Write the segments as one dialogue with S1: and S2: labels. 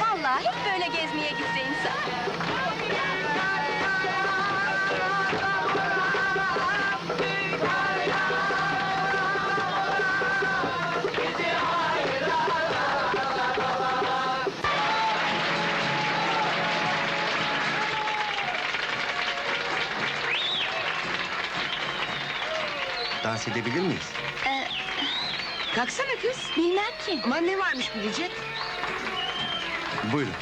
S1: Sahip böyle gezmeye gitse insan.
S2: Dans edebilir miyiz?
S3: Kalksana kız.
S1: Bilmem ki.
S3: Aman ne varmış bilecek?
S2: Buyurun.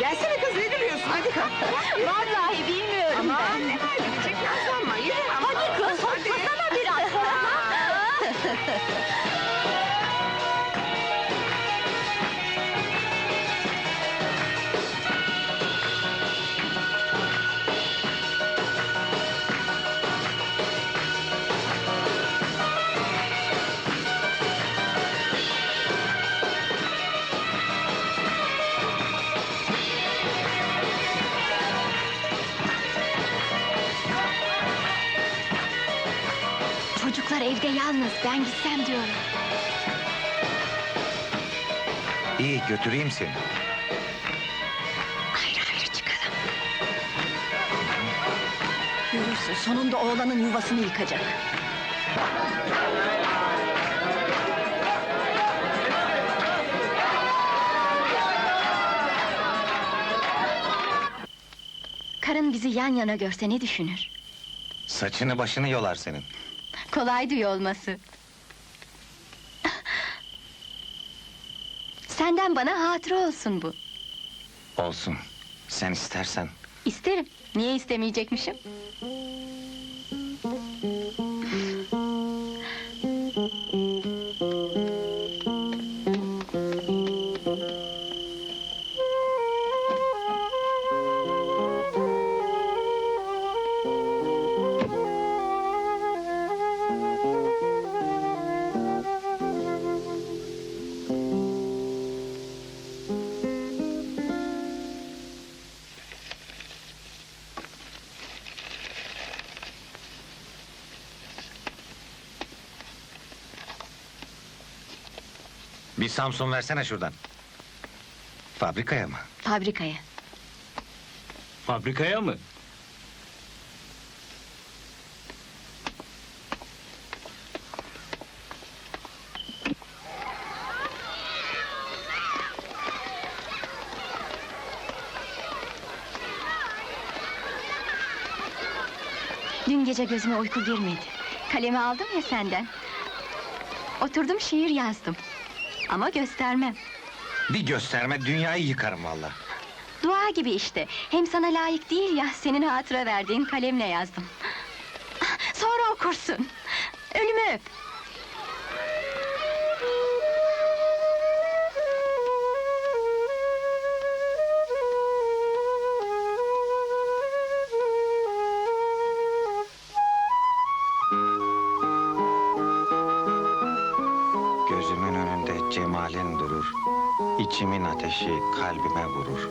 S3: Gelsene kız ne duruyorsun? Hadi kalk.
S1: Vallahi bilmiyorum
S3: Aman
S1: ben.
S3: ne var bilecek nazlanma. Yürü ama.
S1: Hadi kız,
S3: Hadi.
S1: biraz. Çocuklar evde yalnız, ben gitsem diyorum.
S2: İyi götüreyim seni.
S1: Ayrı ayrı çıkalım. Görürsün, sonunda oğlanın yuvasını yıkacak. Karın bizi yan yana görse ne düşünür?
S2: Saçını başını yolar senin.
S1: Kolay duyu olması. Senden bana hatıra olsun bu.
S2: Olsun. Sen istersen.
S1: İsterim. Niye istemeyecekmişim?
S2: Bir Samsun versene şuradan. Fabrikaya mı?
S1: Fabrikaya.
S4: Fabrikaya mı?
S1: Dün gece gözüme uyku girmedi. Kalemi aldım ya senden. Oturdum şiir yazdım. Ama göstermem.
S2: Bir gösterme dünyayı yıkarım valla.
S1: Dua gibi işte. Hem sana layık değil ya senin hatıra verdiğin kalemle yazdım. Sonra okursun. Ölümü öp.
S2: Cemalin durur. İçimin ateşi kalbime vurur.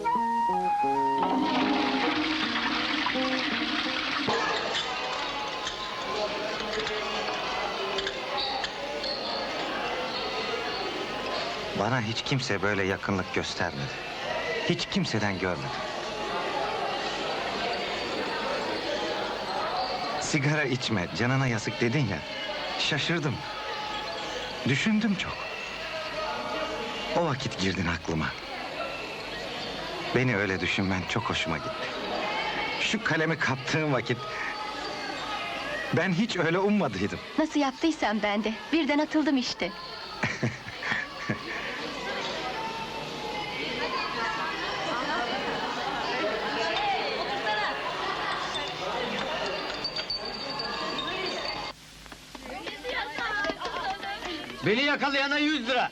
S2: Bana hiç kimse böyle yakınlık göstermedi. Hiç kimseden görmedim. Sigara içme, canına yazık dedin ya. Şaşırdım. Düşündüm çok. O vakit girdin aklıma. Beni öyle düşünmen çok hoşuma gitti. Şu kalemi kaptığın vakit... ...ben hiç öyle ummadıydım.
S1: Nasıl yaptıysam ben de. Birden atıldım işte.
S4: Beni yakalayana yüz lira.